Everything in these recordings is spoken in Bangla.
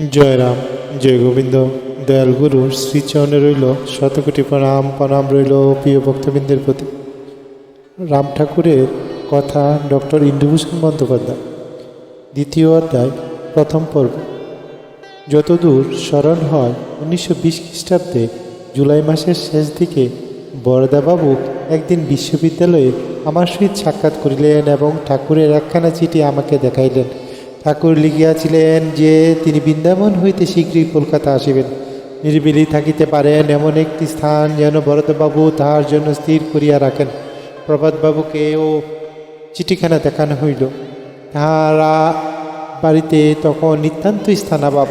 জয়রাম জয় গোবিন্দ, দয়াল গুরুর শ্রীচরণে রইল শতকোটি প্রণাম প্রণাম রইল প্রিয় ভক্তবৃন্দের প্রতি। রাম ঠাকুরের কথা ডক্টর ইন্দুভূষণ বন্দ্যোপাধ্যায়, দ্বিতীয় অধ্যায়, প্রথম পর্ব। যতদূর স্মরণ হয়, উনিশশো বিশ খ্রিস্টাব্দে জুলাই মাসের শেষ দিকে বরদাবাবু একদিন বিশ্ববিদ্যালয়ে আমার সহিত সাক্ষাৎ করিলেন এবং ঠাকুরের একখানা চিঠি আমাকে দেখাইলেন। ঠাকুর লিখিয়াছিলেন যে, তিনি বৃন্দাবন হইতে শীঘ্রই কলকাতা আসিবেন। নিরিবিলি থাকিতে পারেন এমন একটি স্থান যেন বরদবাবু তাহার জন্য স্থির করিয়া রাখেন। প্রভাতবাবুকেও চিঠিখানা দেখানো হইল। তাহারা বাড়িতে তখন নিতান্ত স্থানাভাব।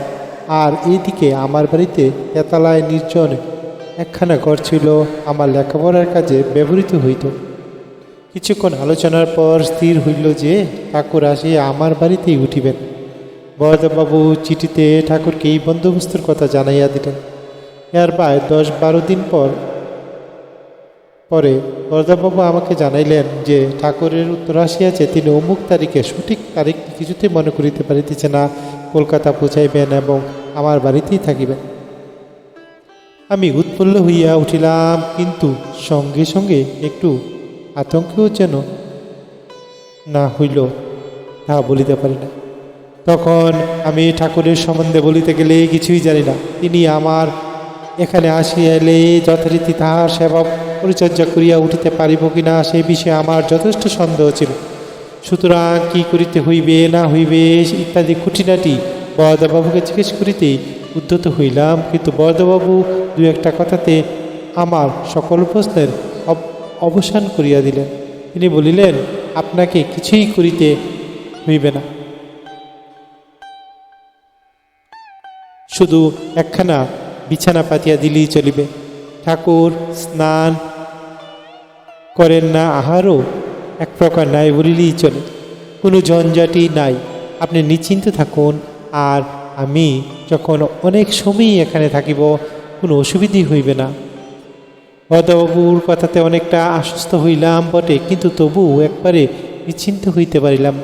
আর এইদিকে আমার বাড়িতে তেতালায় নির্জন একখানা ঘর ছিল। আমার লেখাপড়ার কাজে ব্যবহৃত হইত। কিছুক্ষণ আলোচনার পর স্থির হইল যে ঠাকুর আসে আমার বাড়িতেই উঠিবেন। বরদাবাবু চিঠিতে ঠাকুরকে এই বন্দোবস্তের কথা জানাইয়া দিলেন। এর প্রায় দশ বারো দিন পর, পরে বরদাবাবু আমাকে জানাইলেন যে ঠাকুরের উত্তর আসিয়াছে, তিনি অমুক তারিখে সঠিক তারিখ কিছুতে মনে করিতে পারিতেছে না, কলকাতা পৌঁছাইবেন এবং আমার বাড়িতেই থাকিবেন। আমি উৎফুল্ল হইয়া উঠিলাম, কিন্তু সঙ্গে সঙ্গে একটু আতঙ্কেও যেন না হইল তাহা বলিতে পারি না। তখন আমি ঠাকুরের সম্বন্ধে বলিতে গেলে কিছুই জানি না। তিনি আমার এখানে আসিয়া এলে যথারীতি তাহার সেবা পরিচর্যা করিয়া উঠিতে পারিব কি না সেই বিষয়ে আমার যথেষ্ট সন্দেহ ছিল। সুতরাং কী করিতে হইবে, না হইবে ইত্যাদি খুঁটিনাটি বরদাবাবুকে জিজ্ঞেস করিতেই উদ্ধত হইলাম। কিন্তু বরদাবাবু দু একটা কথাতে আমার সকল প্রশ্নের অবসান করিয়া দিলেন। তিনি বলিলেন, আপনাকে কিছুই করিতে হইবে না। শুধু একখানা বিছানা পাতিয়া দিলেই চলিবে। ঠাকুর, স্নান করেন না, আহারও এক প্রকার নাই বলিলেই চলে। কোনো জঞ্জাটি নাই। আপনি নিশ্চিন্ত থাকুন, আর আমি যখন অনেক সময়ই এখানে থাকিব, কোনো অসুবিধেই হইবে না। ভদ্রবাবুর কথাতে অনেকটা আশ্বস্ত হইলাম বটে, কিন্তু তবু একবারে বিচ্ছিন্ত হইতে পারিলাম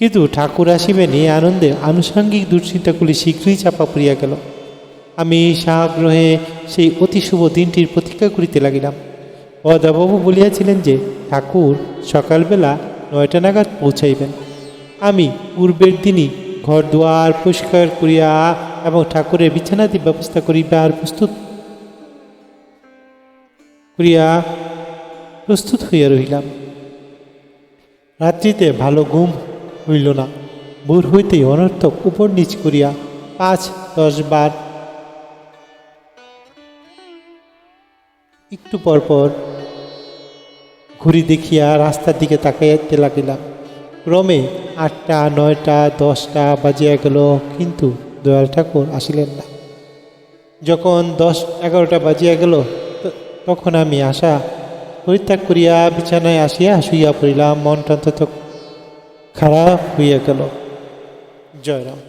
কিন্তু ঠাকুর আসিবেন এই আনন্দে আনুষঙ্গিক দুশ্চিন্তাগুলি শীঘ্রই চাপা পড়িয়া গেল। আমি সাগ্রহে সেই অতি শুভ দিনটির প্রতীক্ষা করিতে লাগিলাম। অদাবাবু বলিয়াছিলেন যে, ঠাকুর সকালবেলা নয়টা নাগাদ পৌঁছাইবেন। আমি পূর্বের দিনই ঘর দুয়ার পরিষ্কার করিয়া এবং ঠাকুরের বিছানাদি ব্যবস্থা করিবার প্রস্তুত করিয়া প্রস্তুত হইয়া রহিলাম। রাত্রিতে ভালো ঘুম হইল না। ভোর হইতেই অনর্থক উপর নিচ করিয়া পাঁচ, দশ বার একটু পর পর ঘুরি দেখিয়া রাস্তার দিকে তাকাইতে লাগিলাম। ক্রমে আটটা, নয়টা, দশটা বাজিয়া গেল, কিন্তু দয়াল ঠাকুর আসিলেন না। যখন দশ, এগারোটা বাজিয়া গেল তখন আমি আশা পরিত্যাগ করিয়া বিছানায় আসিয়া শুইয়া পড়িলাম। মনটা অন্তত খারাপ হইয়া গেল। জয়রাম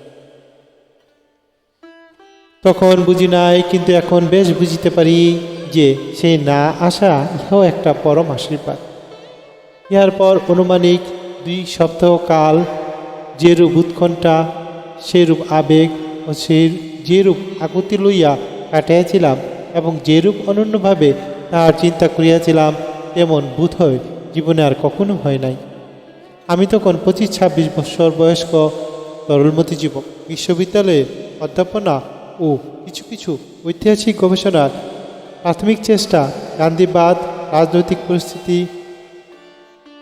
তখন বুঝি নাই, কিন্তু এখন বেশ বুঝিতে পারি যে সে না আসা ইহাও একটা পরম আশীর্বাদ। ইহার পর অনুমানিক দুই সপ্তাহ কাল যেরূপ উৎকণ্ঠা, সেরূপ আবেগ ও সে যেরূপ আকুতি লইয়া কাটাইয়াছিলাম এবং যেরূপ অনন্যভাবে তাহার চিন্তা করিয়াছিলাম, তেমন বোধ হয় জীবনে আর কখনো হয় নাই। আমি তখন পঁচিশ ছাব্বিশ বছর বয়স্ক তরলমতি যুবক। বিশ্ববিদ্যালয়ে অধ্যাপনা ও কিছু কিছু ঐতিহাসিক গবেষণার প্রাথমিক চেষ্টা, গান্ধীবাদ, রাজনৈতিক পরিস্থিতি,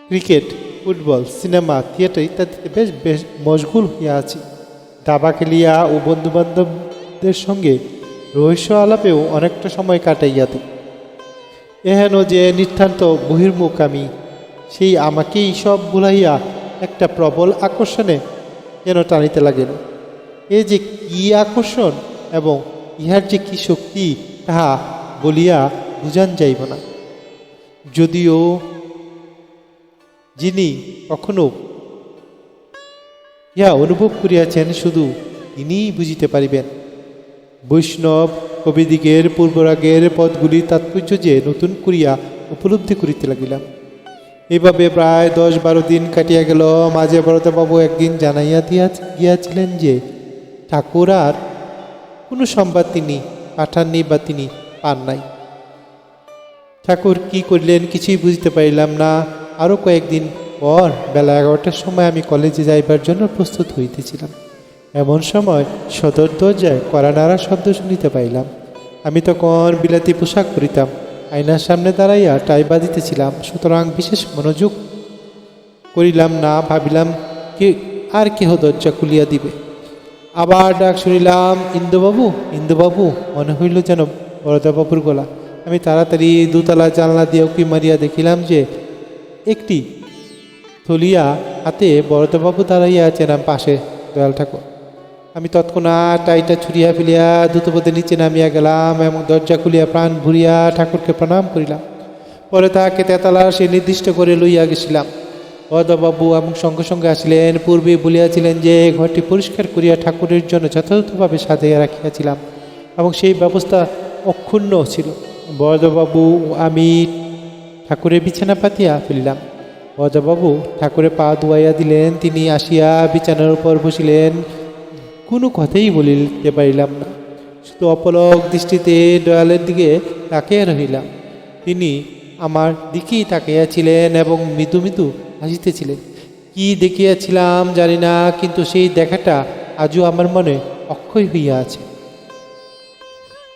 ক্রিকেট, ফুটবল, সিনেমা, থিয়েটার ইত্যাদিতে বেশ বেশ মশগুল হইয়া আছি। দাবা খেলিয়া ও বন্ধুবান্ধবদের সঙ্গে রহস্য আলাপেও অনেকটা সময় কাটাইয়া দিই এহেন যে নিতান্ত বহির্মুখ আমি, সেই আমাকেই সব ভুলাইয়া একটা প্রবল আকর্ষণে যেন টানিতে লাগিল এ যে কি আকর্ষণ এবং ইহার যে কি শক্তি, তাহা বলিয়া বুঝান যাইব না। যদিও যিনি কখনো ইহা অনুভব করিয়াছেন, শুধু তিনিই বুঝিতে পারিবেন। বৈষ্ণব কবিদিগের পূর্বরাগের পদগুলি তাৎপর্য যে নতুন করিয়া উপলব্ধি করিতে লাগিলাম। এভাবে প্রায় দশ বারো দিন কাটিয়া গেল। মাঝে বরতবাবু একদিন জানাইয়া দিয়া গিয়াছিলেন যে, ঠাকুর আর কোনো সংবাদ তিনি পাঠাননি বা তিনি পান নাই। ঠাকুর কি করলেন কিছুই বুঝতে পারিলাম না। আরও কয়েকদিন পর বেলা এগারোটার সময় আমি কলেজে যাইবার জন্য প্রস্তুত হইতেছিলাম। এমন সময় সদর দরজায় কড়া নাড়া শব্দ শুনিতে পাইলাম। আমি তখন বিলাতি পোশাক পরিতাম। আয়নার সামনে দাঁড়াইয়া টাই বাঁধিতেছিলাম সুতরাং বিশেষ মনোযোগ করিলাম না, ভাবিলাম কে, আর কেহ দরজা খুলিয়া দিবে। আবার ডাক শুনিলাম, ইন্দুবাবু ইন্দুবাবু, মনে হইল যেন বরদাবাবুর গলা। আমি তাড়াতাড়ি দুতলা জানলা দিয়ে উকি মারিয়া দেখিলাম যে একটি থলিয়া হাতে বরদাবাবু দাঁড়াইয়া আছেন পাশে, দয়াল ঠাকুর। আমি তৎক্ষণাৎ টাইটা ছুরিয়া ফেলিয়া দ্রুতপদে নিচে নামিয়া গেলাম এবং দরজা খুলিয়া প্রাণ ভরিয়া ঠাকুরকে প্রণাম করিলাম। পরে তাহাকে তেতালা সে নির্দিষ্ট করে লইয়া গেছিলাম। বরদাবাবু এবং সঙ্গে সঙ্গে আসিলেন, পূর্বে বলিয়াছিলেন যে, ঘরটি পরিষ্কার করিয়া ঠাকুরের জন্য যথাযথভাবে সাজাইয়া রাখিয়াছিলাম এবং সেই ব্যবস্থা অক্ষুণ্ণ ছিল। বরদাবাবু আমি ঠাকুরের বিছানা পাতিয়া ফেলিলাম। বরদাবাবু ঠাকুরের পা ধুয়াইয়া দিলেন, তিনি আসিয়া বিছানার উপর বসিলেন। কোনো কথাই বলিতে পারিলাম না। শুধু অপলক দৃষ্টিতে দয়ালের দিকে তাকিয়ে রহিলাম। তিনি আমার দিকেই তাকিয়াছিলেন এবং মৃদু মৃদু হাসিতেছিলেন। কি দেখিয়াছিলাম জানি না, কিন্তু সেই দেখাটা আজও আমার মনে অক্ষয় হইয়া আছে।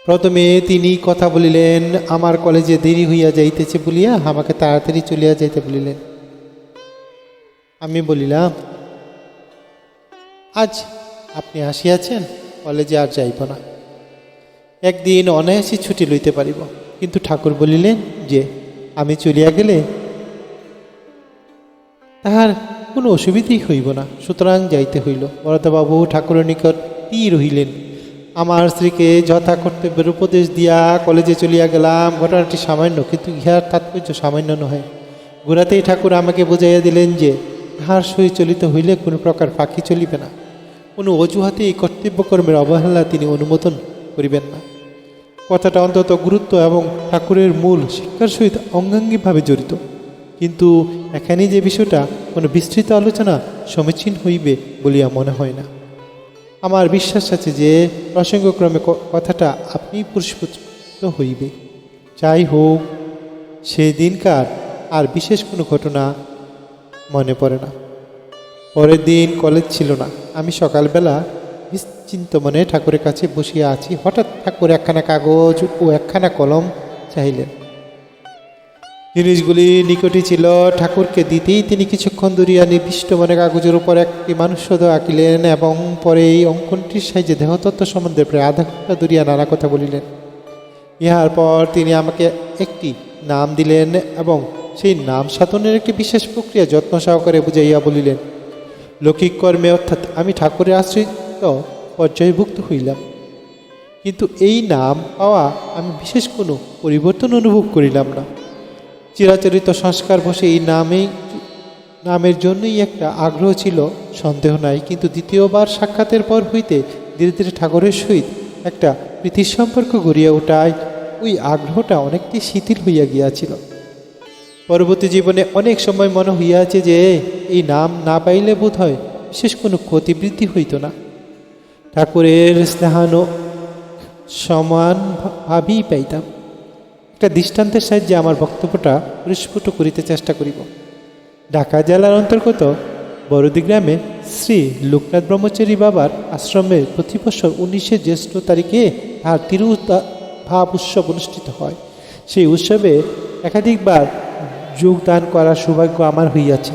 প্রথমে তিনি কথা বলিলেন, আমার কলেজে দেরি হইয়া যাইতেছে বলিয়া আমাকে তাড়াতাড়ি চলিয়া যাইতে বলিলেন। আমি বলিলাম, আজ আপনি আসিয়াছেন, কলেজে আর যাইব না। একদিন অনায়াসে ছুটি লইতে পারিব, কিন্তু ঠাকুর বলিলেন যে, আমি চলিয়া গেলে তাহার কোনো অসুবিধাই হইব না। সুতরাং যাইতে হইল। বরদাবাবু ঠাকুরের নিকট ই রহিলেন। আমার স্ত্রীকে যথা কর্তব্যের উপদেশ দিয়া কলেজে চলিয়া গেলাম। ঘটনাটি সামান্য, কিন্তু ইহার তাৎপর্য সামান্য নহে। গোড়াতেই ঠাকুর আমাকে বুঝাইয়া দিলেন যে, তাহার সহি চলিত হইলে কোনো প্রকার ফাঁকি চলিবে না। কোনো অজুহাতে এই কর্তব্যকর্মের অবহেলা তিনি অনুমোদন করিবেন না। কথাটা অন্তত গুরুত্ব এবং ঠাকুরের মূল শিক্ষার সহিত অঙ্গাঙ্গিভাবে জড়িত। কিন্তু এখানে যে বিষয়টা কোনো বিস্তৃত আলোচনা সমীচীন হইবে বলিয়া মনে হয় না। আমার বিশ্বাস আছে যে প্রসঙ্গক্রমে কথাটা আপনি পুরস্কৃত হইবে। যাই হোক সেই দিনকার আর বিশেষ কোনো ঘটনা মনে পড়ে না। পরের দিন কলেজ ছিল না। আমি সকালবেলা নিশ্চিন্ত মনে ঠাকুরের কাছে বসিয়া আছি। হঠাৎ ঠাকুর একখানা কাগজ ও একখানা কলম চাইলেন জিনিসগুলি নিকটই ছিল। ঠাকুরকে দিতেই তিনি কিছুক্ষণ দূরিয়া নির্দিষ্ট মনে কাগজের উপর একটি মানুষদ আঁকিলেন এবং পরে এই অঙ্কনটির সাহায্যে দেহতত্ত্ব সম্বন্ধে প্রায় আধা ঘণ্টা দূরিয়া নানা কথা বলিলেন। ইহার পর তিনি আমাকে একটি নাম দিলেন এবং সেই নাম সাধনের একটি বিশেষ প্রক্রিয়া যত্ন সহকারে বুঝাইয়া বলিলেন। লৌকিক কর্মে, অর্থাৎ আমি ঠাকুরের আশ্রিত পর্যায়ভুক্ত হইলাম। কিন্তু এই নাম পাওয়া আমি বিশেষ কোনো পরিবর্তন অনুভব করিলাম না। চিরাচরিত সংস্কার বসে এই নামেই, নামের জন্যই একটা আগ্রহ ছিল, সন্দেহ নাই। কিন্তু দ্বিতীয়বার সাক্ষাতের পর হইতে ধীরে ধীরে ঠাকুরের সহিত একটা প্রীতির সম্পর্ক গড়িয়া ওঠায়, ওই আগ্রহটা অনেকটাই শিথিল হইয়া গিয়াছিল। পরবর্তী জীবনে অনেক সময় মনে হইয়াছে যে, এই নাম না পাইলে বোধ হয় শেষ কোনো ক্ষতিবৃদ্ধি হইত না। ঠাকুরের স্নেহানো সমান ভাবেই পাইতাম। একটা দৃষ্টান্তের সাহায্যে আমার বক্তব্যটা পরিস্ফুট করিতে চেষ্টা করিব। ঢাকা জেলার অন্তর্গত বড়দি গ্রামে শ্রী লোকনাথ ব্রহ্মচারী বাবার আশ্রমে প্রতি বছর উনিশে জ্যৈষ্ঠ তারিখে তার তিরু ভাব উৎসব অনুষ্ঠিত হয়। সেই উৎসবে একাধিকবার যোগদান করার সৌভাগ্য আমার হইয়াছে।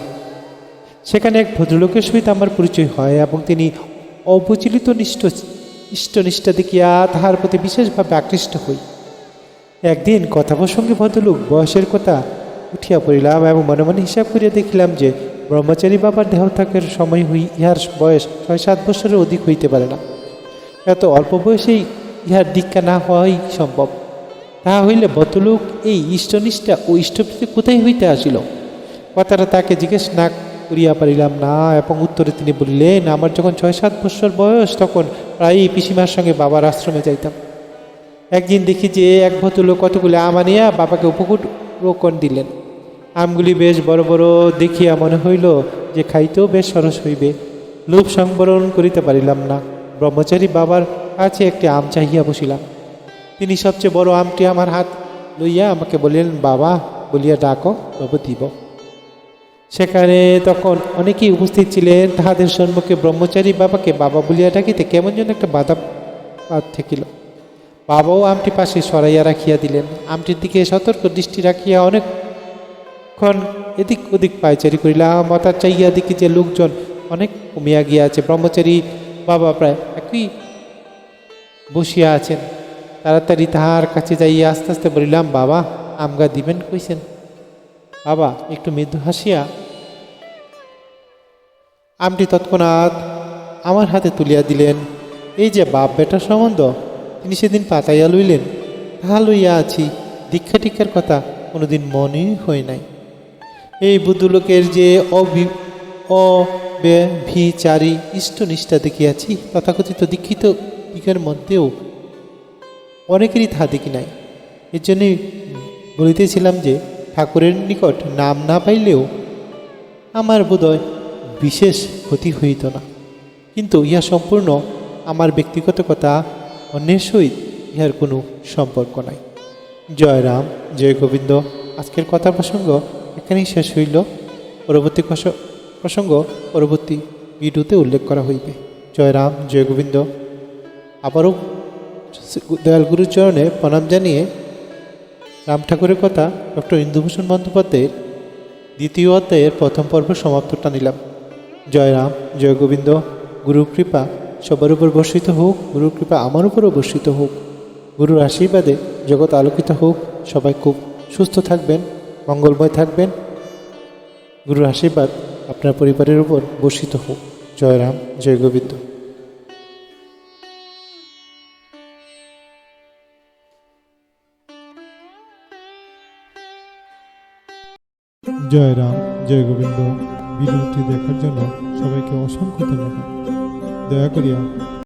সেখানে এক ভদ্রলোকের সহিত আমার পরিচয় হয় এবং তিনি অবচলিত নিষ্ঠ, ইষ্টনিষ্ঠা দেখিয়া তাহার প্রতি বিশেষভাবে আকৃষ্ট হই। একদিন কথা প্রসঙ্গে ভদ্রলোক বয়সের কথা উঠিয়া পড়িলাম এবং মনে মনে হিসাব করিয়া দেখিলাম যে ব্রহ্মচারী বাবার দেহত্যাগের সময় হই, ইহার বয়স ছয় সাত বছরের অধিক হইতে পারে না। এত অল্প বয়সেই ইহার দীক্ষা না হওয়াই সম্ভব। তাহা হইলে ভদ্রলোক এই ইষ্টনিষ্ঠা ও ইষ্টপ্রীতি কোথায় হইতে আসিল? কথাটা তাকে জিজ্ঞেস না করিয়া পারিলাম, না, এবং উত্তরে তিনি বলিলেন, আমার যখন ছয় সাত বছর বয়স, তখন প্রায়ই পিসিমার সঙ্গে বাবার আশ্রমে যাইতাম। একদিন দেখি যে এক ভদ্রলোক কতগুলি আম আনিয়া বাবাকে উপকূট রোকন দিলেন। আমগুলি বেশ বড় বড় দেখিয়া মনে হইল যে খাইতেও বেশ সরস হইবে। লোভ সংবরণ করিতে পারিলাম না। ব্রহ্মচারী বাবার কাছে একটি আম চাহিয়া বসিলাম। তিনি সবচেয়ে বড় আমটি আমার হাত লইয়া আমাকে বলিলেন, বাবা, বলিয়া ডাকো তবে দিব। সেখানে তখন অনেকেই উপস্থিত ছিলেন, তাহাদের সম্মুখে ব্রহ্মচারী বাবাকে বাবা বলিয়া ডাকিতে কেমন যেন একটা বাধা থাকিল। বাবাও আমটি পাশে সরাইয়া রাখিয়া দিলেন। আমটির দিকে সতর্ক দৃষ্টি রাখিয়া অনেকক্ষণ এদিক ওদিক পায়চারি করিলাম। হঠাৎ চাইয়া দেখি যে লোকজন অনেক কমিয়া গিয়াছে ব্রহ্মচারী বাবা প্রায় একই বসিয়া আছেন। তাড়াতাড়ি তাহার কাছে যাইয়া আস্তে আস্তে বলিলাম, বাবা, আমগা দিবেন কইছেন? বাবা, একটু মৃদু হাসিয়া আমটি তৎক্ষণাৎ আমার হাতে তুলিয়া দিলেন। এই যে বাপ বেটার সম্বন্ধ, তিনি সেদিন পাতাইয়া লইলেন। তাহা লইয়া আছি, দীক্ষা টিক্ষার কথা কোনোদিন মনেই হয় নাই। এই বুদ্ধলোকের যে অভি অব্যভিচারী ইষ্টনিষ্ঠা দেখিয়াছি, তথাকথিত দীক্ষিত দিকের মধ্যেও অনেকেরই তাহা দেখি নাই। এর জন্যই বলিতেছিলাম যে, ঠাকুরের নিকট নাম না পাইলেও আমার বোধহয় বিশেষ ক্ষতি হইত না। কিন্তু ইহা সম্পূর্ণ আমার ব্যক্তিগত কথা, অন্যের সহিত ইহার কোনো সম্পর্ক নাই। জয় রাম, জয় গোবিন্দ, আজকের কথা প্রসঙ্গ এখানেই শেষ হইল। পরবর্তী প্রসঙ্গ পরবর্তী ভিডিওতে উল্লেখ করা হইবে। জয় রাম, জয় গোবিন্দ। আবারও দয়াল গুরুর চরণে প্রণাম জানিয়ে রাম ঠাকুরের কথা ডক্টর ইন্দুভূষণ বন্দ্যোপাধ্যায়ের দ্বিতীয় অধ্যায়ের প্রথম পর্ব সমাপ্তটা নিলাম। জয় রাম, জয় গোবিন্দ গুরুর কৃপা সবার উপর বর্ষিত হোক গুরুর কৃপা আমার উপরও বর্ষিত হোক। গুরুর আশীর্বাদে জগৎ আলোকিত হোক। সবাই খুব সুস্থ থাকবেন, মঙ্গলময় থাকবেন। গুরুর আশীর্বাদ আপনার পরিবারের উপর বর্ষিত হোক। জয় রাম, জয় গোবিন্দ। জয় রাম জয় গোবিন্দ। ভিডিওটি দেখার জন্য সবাইকে অসংখ্য ধন্যবাদ। দয়া করিয়া